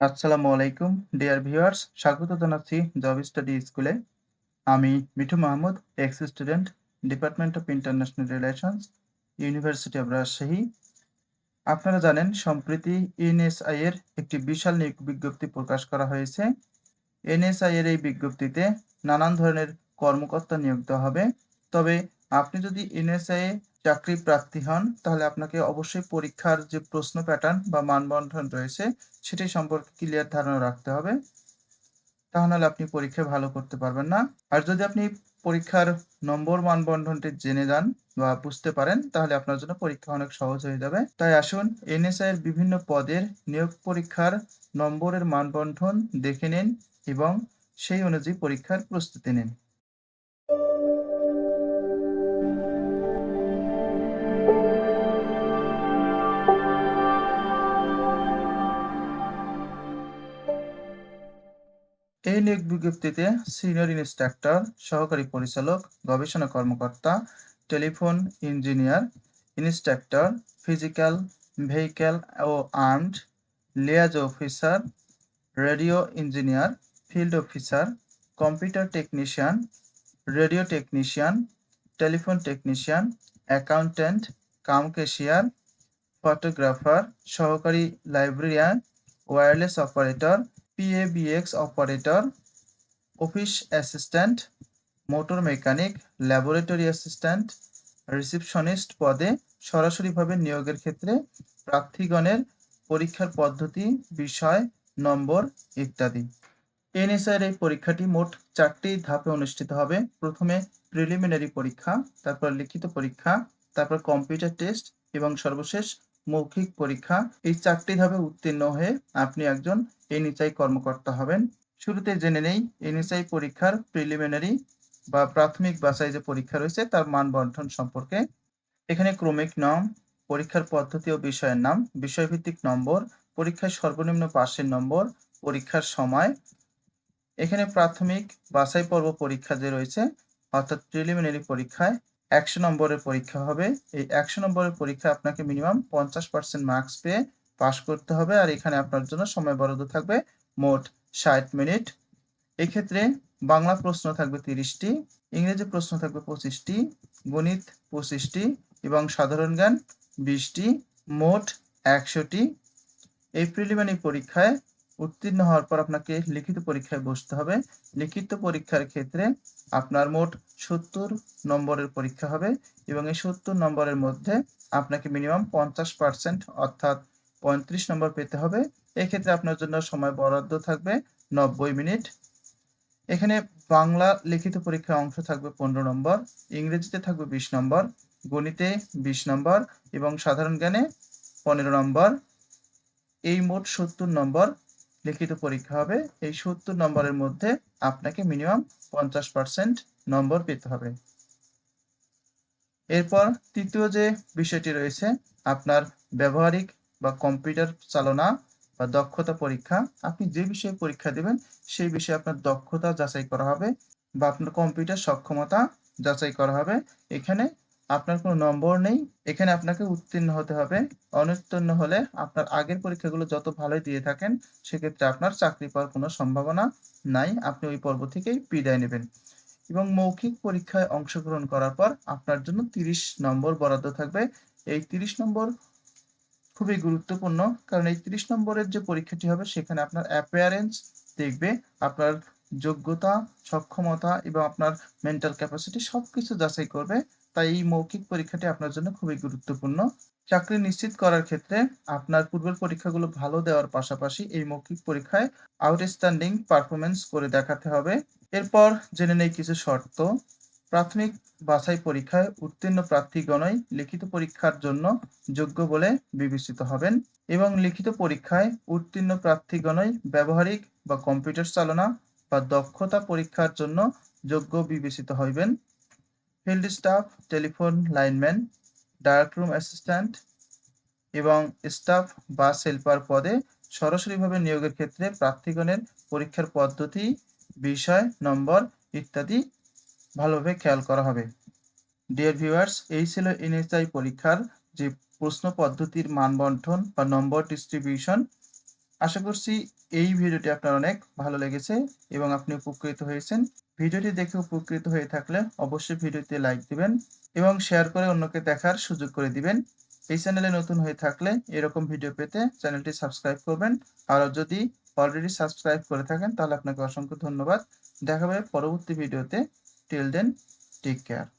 আসসালামু আলাইকুম, dear viewers. স্বাগত জানাচ্ছি জব স্টাডি স্কুলে। আমি Mithu Mahmud, ex student, department of international relations, university of Rajshahi. আপনারা জানেন, সম্প্রতি এনএসআই এর একটি বিশাল নিয়োগ বিজ্ঞপ্তি প্রকাশ করা হয়েছে। এনএসআই এর এই বিজ্ঞপ্তিতে নানান ধরনের কর্মকর্তা নিয়োগ দেওয়া হবে। তবে আপনি যদি এনএসআই চাকরি প্রার্থী হন, তাহলে আপনাকে অবশ্যই পরীক্ষার যে প্রশ্ন প্যাটার্ন বা মানবন্ধন রয়েছে, সেটি সম্পর্কে ক্লিয়ার ধারণা রাখতে হবে। তা নাহলে আপনি পরীক্ষায় ভালো করতে পারবেন না। আর যদি আপনি পরীক্ষার নম্বর মানবন্ধনটি জেনে যান বা বুঝতে পারেন, তাহলে আপনার জন্য পরীক্ষা অনেক সহজ হয়ে যাবে। তাই আসুন এনএসআই এর বিভিন্ন পদের নিয়োগ পরীক্ষার নম্বরের মানবন্ধন দেখে নিন এবং সেই অনুযায়ী পরীক্ষার প্রস্তুতি নিন। এই নিয়োগ বিজ্ঞপ্তিতে সিনিয়র ইনস্ট্রাক্টর, সহকারী পরিচালক, গবেষণা কর্মকর্তা, telephone engineer, instructor, physical, vehicle ও armed, liaison officer, radio engineer, field officer, computer technician, radio technician, telephone technician, accountant, cum cashier, photographer, সহকারী librarian, wireless operator PABX operator office assistant motor mechanic laboratory assistant receptionist পদে সরাসরিভাবে নিয়োগের ক্ষেত্রে প্রার্থীগণের পরীক্ষার পদ্ধতি, বিষয়, নম্বর ইত্যাদি। এনএসআইয়ের এই পরীক্ষাটি মোট চারটি ধাপে অনুষ্ঠিত হবে। প্রথমে প্রিলিমিনারি পরীক্ষা, তারপর লিখিত পরীক্ষা, তারপর কম্পিউটার টেস্ট এবং সর্বশেষ মৌখিক পরীক্ষা। এই চারটি ধাপে উত্তীর্ণ হয়ে আপনি একজন এনএসআই কর্মকর্তা হবেন। শুরুতে জেনে নেই এনএসআই পরীক্ষার প্রিলিমিনারি বা প্রাথমিক বাছাই যে পরীক্ষা রয়েছে তার মান সম্পর্কে। এখানে ক্রমিক নাম, পরীক্ষার পদ্ধতি ও বিষয়ের নাম, বিষয়ভিত্তিক নম্বর, পরীক্ষার সর্বনিম্ন পাশের নম্বর, পরীক্ষার সময়। এখানে প্রাথমিক বাছাই পর্ব পরীক্ষা যে রয়েছে, অর্থাৎ প্রিলিমিনারি পরীক্ষায় একশো নম্বরের পরীক্ষা হবে। এই একশো নম্বরের পরীক্ষা আপনাকে মিনিমাম পঞ্চাশ পার্সেন্ট মার্কস পেয়ে পাশ করতে হবে আর এখানে আপনার জন্য সময় বরাদ্দ থাকবে মোট ষাট মিনিট। এক্ষেত্রে বাংলা প্রশ্ন থাকবে তিরিশটি, ইংরেজি প্রশ্ন থাকবে পঁচিশটি, গণিত পঁচিশটি এবং সাধারণ জ্ঞান বিশটি, মোট একশোটি। এই প্রিলিমিনারি পরীক্ষায় উত্তীর্ণ হওয়ার পর আপনাকে লিখিত পরীক্ষায় বসতে হবে। লিখিত পরীক্ষার ক্ষেত্রে আপনার মোট সত্তর নম্বরের পরীক্ষা হবে এবং এই সত্তর নম্বরের মধ্যে আপনাকে মিনিমাম পঞ্চাশ পার্সেন্ট অর্থাৎ পঁয়ত্রিশ নম্বর পেতে হবে। এক্ষেত্রে আপনার জন্য সময় বরাদ্দ থাকবে নব্বই মিনিট। এখানে বাংলা লিখিত পরীক্ষার অংশ থাকবে পনেরো নম্বর, ইংরেজিতে থাকবে বিশ নম্বর, গণিতে বিশ নম্বর এবং সাধারণ জ্ঞানে পনেরো নম্বর। এই মোট সত্তর নম্বর লিখিত পরীক্ষা হবে। এই সত্তর নম্বরের মধ্যে আপনাকে মিনিমাম পঞ্চাশ পার্সেন্ট নম্বর পেতে হবে। এরপর তৃতীয় যে বিষয়টি রয়েছে, আপনার ব্যবহারিক বা কম্পিউটার চালনা বা দক্ষতা পরীক্ষা। আপনি যে বিষয়ে পরীক্ষা দেবেন, সেই বিষয়ে আপনার দক্ষতা যাচাই করা হবে বা আপনার কম্পিউটার সক্ষমতা যাচাই করা হবে। এখানে আপনার কোনো নম্বর নেই, এখানে আপনাকে উত্তীর্ণ হতে হবে। অনুত্তীর্ণ হলে আপনার আগের পরীক্ষাগুলো যত ভালোই দিয়ে থাকেন, সেক্ষেত্রে আপনার চাকরি পাওয়ার কোনো সম্ভাবনা নাই। আপনি ওই পর্ব থেকেই বিদায় নেবেন। এবং মৌখিক পরীক্ষায় অংশগ্রহণ করার পর আপনার জন্য তিরিশ নম্বর বরাদ্দ থাকবে। এই তিরিশ নম্বর খুবই গুরুত্বপূর্ণ, কারণ এই তিরিশ নম্বরের যে পরীক্ষাটি হবে, সেখানে আপনার অ্যাপিয়ারেন্স দেখবে, আপনার যোগ্যতা, সক্ষমতা এবং আপনার মেন্টাল ক্যাপাসিটি সবকিছু যাচাই করবে। তাই এই মৌখিক পরীক্ষাটি আপনার জন্য খুবই গুরুত্বপূর্ণ। চাকরি নিশ্চিত করার ক্ষেত্রে আপনার পূর্বের পরীক্ষাগুলো ভালো দেওয়ার পাশাপাশি এই মৌখিক পরীক্ষায় আউটস্ট্যান্ডিং পারফরমেন্স করে দেখাতে হবে। এরপর জেনে নেই কিছু শর্ত। প্রাথমিক বাছাই পরীক্ষায় উত্তীর্ণ প্রার্থীগণই লিখিত পরীক্ষার জন্য যোগ্য বলে বিবেচিত হবেন এবং লিখিত পরীক্ষায় উত্তীর্ণ প্রার্থীগণই ব্যবহারিক বা কম্পিউটার চালনা বা দক্ষতা পরীক্ষার জন্য যোগ্য বিবেচিত হইবেন। Field staff telephone lineman darkroom assistant এবং স্টাফ বা হেল্পার পদে সরাসরিভাবে নিয়োগের ক্ষেত্রে প্রার্থীগণের পরীক্ষার পদ্ধতি, বিষয় নম্বর ইত্যাদি ভালোভাবে খেয়াল করা হবে। ডিয়ার ভিউয়ার্স এই ছিল এনএসআই পরীক্ষার যে প্রশ্ন পদ্ধতির মানবন্ঠন বা নম্বর ডিস্ট্রিবিউশন আশা করছি এই ভিডিওটি আপনার অনেক ভালো লেগেছে এবং আপনি উপকৃত হয়েছেন। ভিডিওটি দেখে উপকৃত হয়ে থাকলে অবশ্যই ভিডিওতে লাইক দিবেন এবং শেয়ার করে অন্যকে দেখার সুযোগ করে দিবেন। এই চ্যানেলে নতুন হয়ে থাকলে এরকম ভিডিও পেতে চ্যানেলটি সাবস্ক্রাইব করবেন। আর যদি অলরেডি সাবস্ক্রাইব করে থাকেন, তাহলে আপনাকে অসংখ্য ধন্যবাদ। দেখা হবে পরবর্তী ভিডিওতে। Till then, take care.